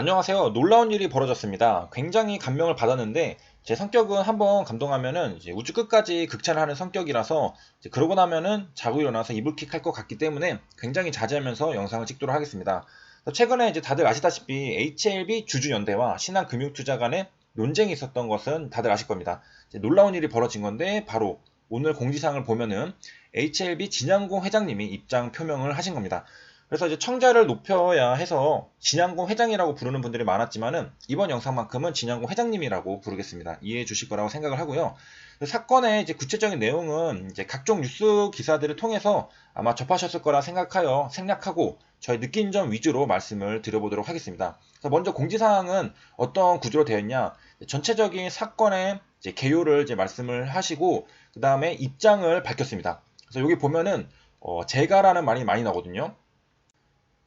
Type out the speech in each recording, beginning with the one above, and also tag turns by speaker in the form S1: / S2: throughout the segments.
S1: 안녕하세요. 놀라운 일이 벌어졌습니다. 굉장히 감명을 받았는데 제 성격은 한번 감동하면은 이제 우주 끝까지 극찬을 하는 성격이라서 그러고 나면은 자고 일어나서 이불킥 할 것 같기 때문에 굉장히 자제하면서 영상을 찍도록 하겠습니다. 최근에 이제 다들 아시다시피 HLB 주주연대와 신한금융투자 간의 논쟁이 있었던 것은 다들 아실 겁니다. 놀라운 일이 벌어진 건데 바로 오늘 공지사항을 보면은 HLB 진양공 회장님이 입장 표명을 하신 겁니다. 그래서 이제 청자를 높여야 해서 진양공 회장이라고 부르는 분들이 많았지만은 이번 영상만큼은 진양공 회장님이라고 부르겠습니다. 이해해 주실 거라고 생각을 하고요. 사건의 이제 구체적인 내용은 이제 각종 뉴스 기사들을 통해서 아마 접하셨을 거라 생각하여 생략하고 저희 느낀 점 위주로 말씀을 드려보도록 하겠습니다. 먼저 공지사항은 어떤 구조로 되어 있냐? 전체적인 사건의 이제 개요를 이제 말씀을 하시고 그 다음에 입장을 밝혔습니다. 그래서 여기 보면은 어 제가라는 말이 많이 나거든요.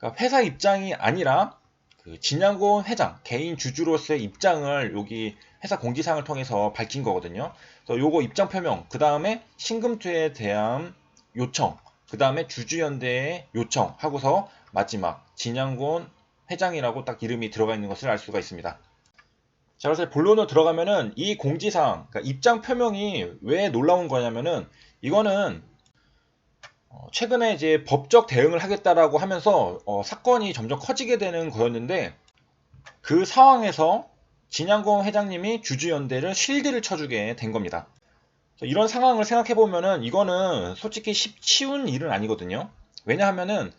S1: 그러니까 회사 입장이 아니라 그 진양곤 회장 개인 주주로서의 입장을 여기 회사 공지사항을 통해서 밝힌 거거든요. 그래서 요거 입장 표명, 그 다음에 신금투에 대한 요청, 그 다음에 주주연대의 요청 하고서 마지막 진양곤 회장이라고 딱 이름이 들어가 있는 것을 알 수가 있습니다. 자, 그래서 본론으로 들어가면은 이 공지사항, 그러니까 입장 표명이 왜 놀라운 거냐면은 이거는 어, 최근에 이제 법적 대응을 하겠다라고 하면서 어, 사건이 점점 커지게 되는 거였는데 그 상황에서 진양공 회장님이 주주연대를 실드를 쳐주게 된 겁니다. 이런 상황을 생각해 보면은 이거는 솔직히 쉬운 일은 아니거든요. 왜냐하면은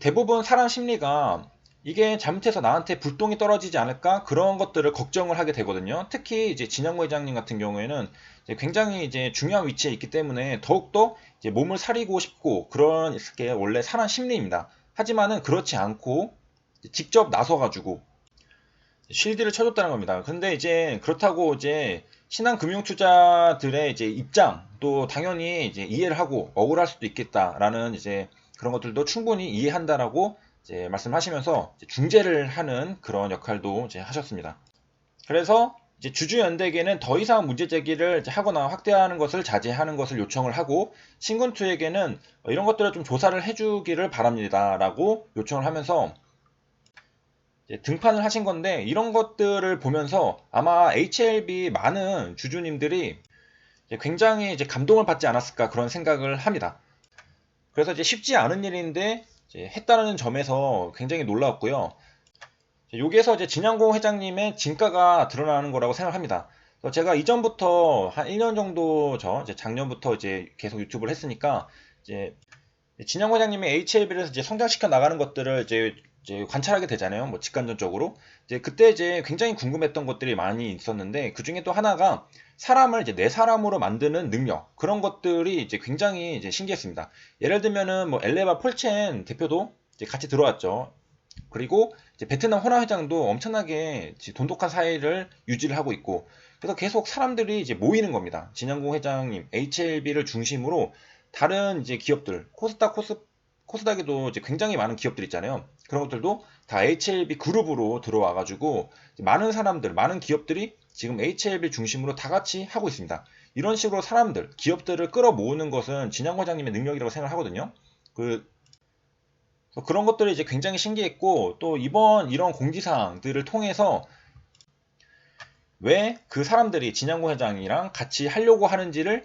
S1: 대부분 사람 심리가 이게 잘못해서 나한테 불똥이 떨어지지 않을까 그런 것들을 걱정을 하게 되거든요. 특히 이제 진양고 회장님 같은 경우에는 이제 굉장히 이제 중요한 위치에 있기 때문에 더욱더 이제 몸을 사리고 싶고 그런 게 원래 사람 심리입니다. 하지만은 그렇지 않고 직접 나서가지고 실드를 쳐줬다는 겁니다. 근데 이제 그렇다고 이제 신한 금융 투자들의 이제 입장도 당연히 이제 이해를 하고 억울할 수도 있겠다라는 이제 그런 것들도 충분히 이해한다라고 이제 말씀하시면서 이제 중재를 하는 그런 역할도 이제 하셨습니다. 그래서 이제 주주연대에게는 더 이상 문제 제기를 하거나 확대하는 것을 자제하는 것을 요청을 하고 신군투에게는 이런 것들을 좀 조사를 해주기를 바랍니다라고 요청을 하면서 등판을 하신 건데 이런 것들을 보면서 아마 HLB 많은 주주님들이 굉장히 이제 감동을 받지 않았을까 그런 생각을 합니다. 그래서 이제 쉽지 않은 일인데 했다는 점에서 굉장히 놀라웠고요. 여기에서 이제 진양공 회장님의 진가가 드러나는 거라고 생각합니다. 제가 이전부터 한 1년 정도 저 이제 작년부터 이제 계속 유튜브를 했으니까 이제 진양 회장님이 HLB를 이제 성장시켜 나가는 것들을 이제, 이제 관찰하게 되잖아요. 뭐 직관적으로. 이제 그때 이제 굉장히 궁금했던 것들이 많이 있었는데 그 중에 또 하나가 사람을 이제 내 사람으로 만드는 능력 그런 것들이 이제 굉장히 이제 신기했습니다. 예를 들면은 뭐 엘레바 폴첸 대표도 이제 같이 들어왔죠. 그리고 이제 베트남 호나 회장도 엄청나게 돈독한 사이를 유지를 하고 있고 그래서 계속 사람들이 이제 모이는 겁니다. 진양공 회장님 HLB를 중심으로 다른 이제 기업들 코스닥 코스 코스닥에도 이제 굉장히 많은 기업들 있잖아요. 그런 것들도 다 HLB 그룹으로 들어와 가지고 많은 사람들, 많은 기업들이 지금 HLB 중심으로 다 같이 하고 있습니다. 이런 식으로 사람들, 기업들을 끌어모으는 것은 진양 회장님의 능력이라고 생각하거든요. 그 그런 것들이 이제 굉장히 신기했고 또 이번 이런 공지사항들을 통해서 왜 그 사람들이 진양고 회장이랑 같이 하려고 하는지를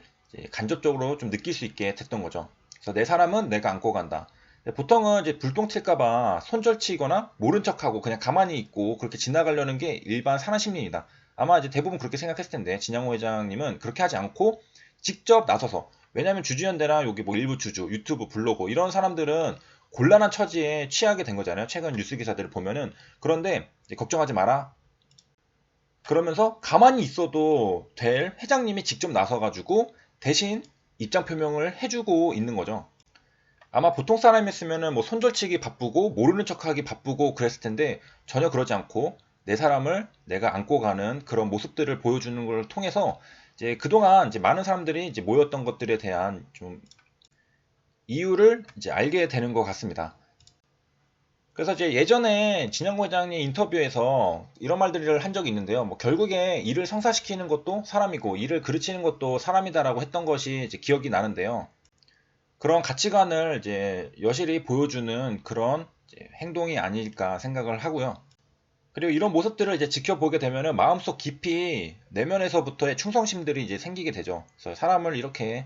S1: 간접적으로 좀 느낄 수 있게 됐던 거죠. 그래서 내 사람은 내가 안고 간다. 보통은 이제 불똥 튈까봐 손절치거나 모른 척하고 그냥 가만히 있고 그렇게 지나가려는 게 일반 사람 심리입니다. 아마 이제 대부분 그렇게 생각했을 텐데 진양호 회장님은 그렇게 하지 않고 직접 나서서 왜냐하면 주주연대나 여기 뭐 일부 주주, 유튜브, 블로그 이런 사람들은 곤란한 처지에 취하게 된 거잖아요. 최근 뉴스 기사들을 보면은 그런데 걱정하지 마라. 그러면서 가만히 있어도 될 회장님이 직접 나서가지고 대신 입장 표명을 해주고 있는 거죠. 아마 보통 사람이었으면 뭐 손절치기 바쁘고 모르는 척하기 바쁘고 그랬을 텐데 전혀 그러지 않고 내 사람을 내가 안고 가는 그런 모습들을 보여주는 걸 통해서 이제 그동안 이제 많은 사람들이 이제 모였던 것들에 대한 좀 이유를 이제 알게 되는 것 같습니다. 그래서 이제 예전에 진양고 회장님 인터뷰에서 이런 말들을 한 적이 있는데요. 뭐 결국에 일을 성사시키는 것도 사람이고 일을 그르치는 것도 사람이다라고 했던 것이 이제 기억이 나는데요. 그런 가치관을 이제 여실히 보여주는 그런 행동이 아닐까 생각을 하고요. 그리고 이런 모습들을 이제 지켜보게 되면은 마음속 깊이 내면에서부터의 충성심들이 이제 생기게 되죠. 그래서 사람을 이렇게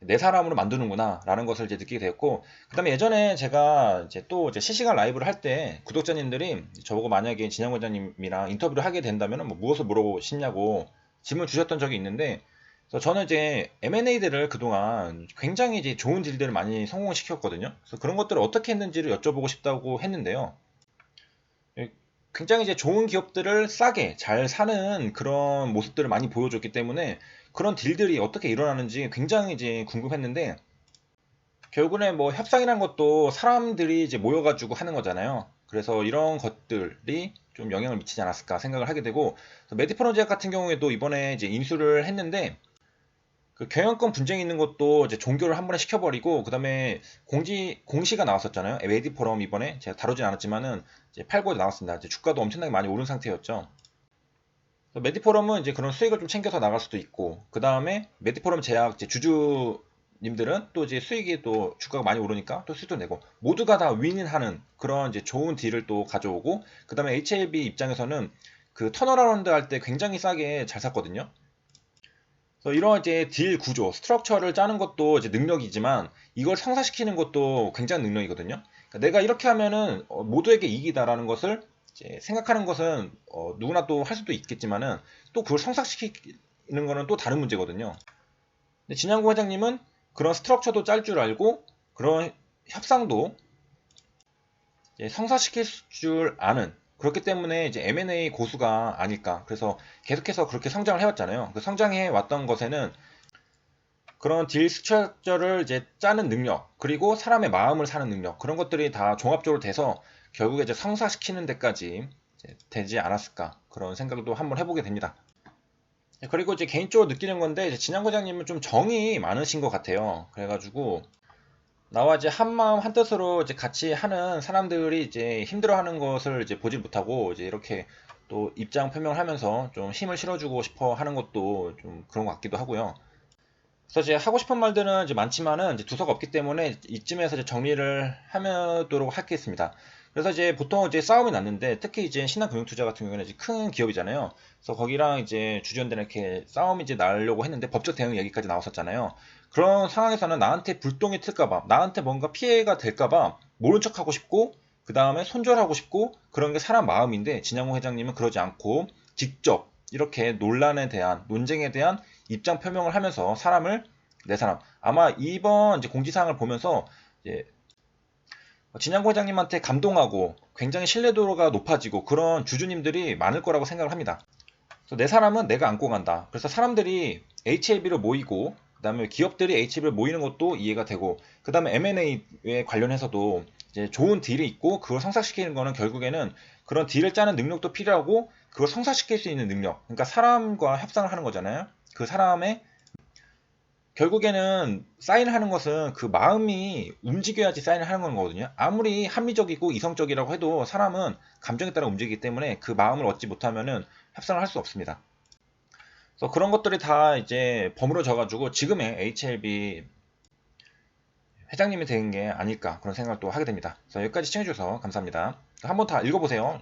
S1: 내 사람으로 만드는구나 라는 것을 이제 느끼게 되었고 그 다음에 예전에 제가 이제 또 이제 실시간 라이브를 할 때 구독자님들이 저보고 만약에 진영 원장님이랑 인터뷰를 하게 된다면 뭐 무엇을 물어보시냐고 질문 주셨던 적이 있는데 그래서 저는 이제 M&A들을 그동안 굉장히 이제 좋은 딜들을 많이 성공시켰거든요. 그래서 그런 것들을 어떻게 했는지를 여쭤보고 싶다고 했는데요. 예, 굉장히 이제 좋은 기업들을 싸게 잘 사는 그런 모습들을 많이 보여줬기 때문에 그런 딜들이 어떻게 일어나는지 굉장히 이제 궁금했는데 결국에 뭐 협상이란 것도 사람들이 이제 모여가지고 하는 거잖아요. 그래서 이런 것들이 좀 영향을 미치지 않았을까 생각을 하게 되고 메디프론제약 같은 경우에도 이번에 이제 인수를 했는데 그 경영권 분쟁이 있는 것도 이제 종교를 한 번에 시켜버리고 그 다음에 공지 공시가 나왔었잖아요. 메디 포럼 이번에 제가 다루진 않았지만은 이제 팔고에 나왔습니다. 이제 주가도 엄청나게 많이 오른 상태였죠. 메디 포럼은 이제 그런 수익을 좀 챙겨서 나갈 수도 있고 그 다음에 메디 포럼 제약 이제 주주 님들은 또 이제 수익이 또 주가가 많이 오르니까 또 수익도 내고 모두가 다 윈윈하는 그런 이제 좋은 딜을 또 가져오고 그 다음에 HLB 입장에서는 그 턴어라운드 할 때 굉장히 싸게 잘 샀거든요. 그래서 이런 이제 딜 구조, 스트럭처를 짜는 것도 이제 능력이지만 이걸 성사시키는 것도 굉장히 능력이거든요. 그러니까 내가 이렇게 하면은 어, 모두에게 이익이다라는 것을 생각하는 것은 어, 누구나 또 할 수도 있겠지만은 또 그걸 성사시키는 거는 또 다른 문제거든요. 근데 진양구 회장님은 그런 스트럭처도 짤 줄 알고 그런 협상도 성사시킬 줄 아는 그렇기 때문에 이제 M&A 고수가 아닐까. 그래서 계속해서 그렇게 성장을 해왔잖아요. 그 성장해 왔던 것에는 그런 딜 스트럭처를 이제 짜는 능력, 그리고 사람의 마음을 사는 능력, 그런 것들이 다 종합적으로 돼서 결국에 이제 성사시키는 데까지 되지 않았을까. 그런 생각도 한번 해보게 됩니다. 그리고 이제 개인적으로 느끼는 건데, 진양 과장님은 좀 정이 많으신 것 같아요. 그래가지고, 나와 이제 한 마음 한 뜻으로 이제 같이 하는 사람들이 이제 힘들어하는 것을 이제 보지 못하고 이제 이렇게 또 입장 표명을 하면서 좀 힘을 실어주고 싶어 하는 것도 좀 그런 것 같기도 하고요. 그래서 이제 하고 싶은 말들은 이제 많지만은 이제 두서가 없기 때문에 이쯤에서 이제 정리를 하도록 하겠습니다. 그래서 이제 보통 이제 싸움이 났는데 특히 이제 신한금융투자 같은 경우에는 이제 큰 기업이잖아요. 그래서 거기랑 이제 주주연대는 이렇게 싸움이 이제 나려고 했는데 법적 대응 얘기까지 나왔었잖아요. 그런 상황에서는 나한테 불똥이 튈까봐, 나한테 뭔가 피해가 될까봐 모른 척하고 싶고, 그 다음에 손절하고 싶고, 그런 게 사람 마음인데, 진양호 회장님은 그러지 않고, 직접 이렇게 논란에 대한, 논쟁에 대한 입장 표명을 하면서 사람을, 내 사람, 아마 이번 공지사항을 보면서, 진양호 회장님한테 감동하고 굉장히 신뢰도가 높아지고 그런 주주님들이 많을 거라고 생각을 합니다. 내 사람은 내가 안고 간다. 그래서 사람들이 HLB를 모이고 그 다음에 기업들이 H를 모이는 것도 이해가 되고 그 다음에 M&A에 관련해서도 이제 좋은 딜이 있고 그걸 성사시키는 거는 결국에는 그런 딜을 짜는 능력도 필요하고 그걸 성사시킬 수 있는 능력 그러니까 사람과 협상을 하는 거잖아요. 그 사람의 결국에는 사인을 하는 것은 그 마음이 움직여야지 사인을 하는 거거든요. 아무리 합리적이고 이성적이라고 해도 사람은 감정에 따라 움직이기 때문에 그 마음을 얻지 못하면은 협상을 할 수 없습니다 그래서 그런 것들이 다 이제 버무려져가지고 지금의 HLB 회장님이 된 게 아닐까 그런 생각을 또 하게 됩니다. 그래서 여기까지 시청해주셔서 감사합니다. 한번 다 읽어보세요.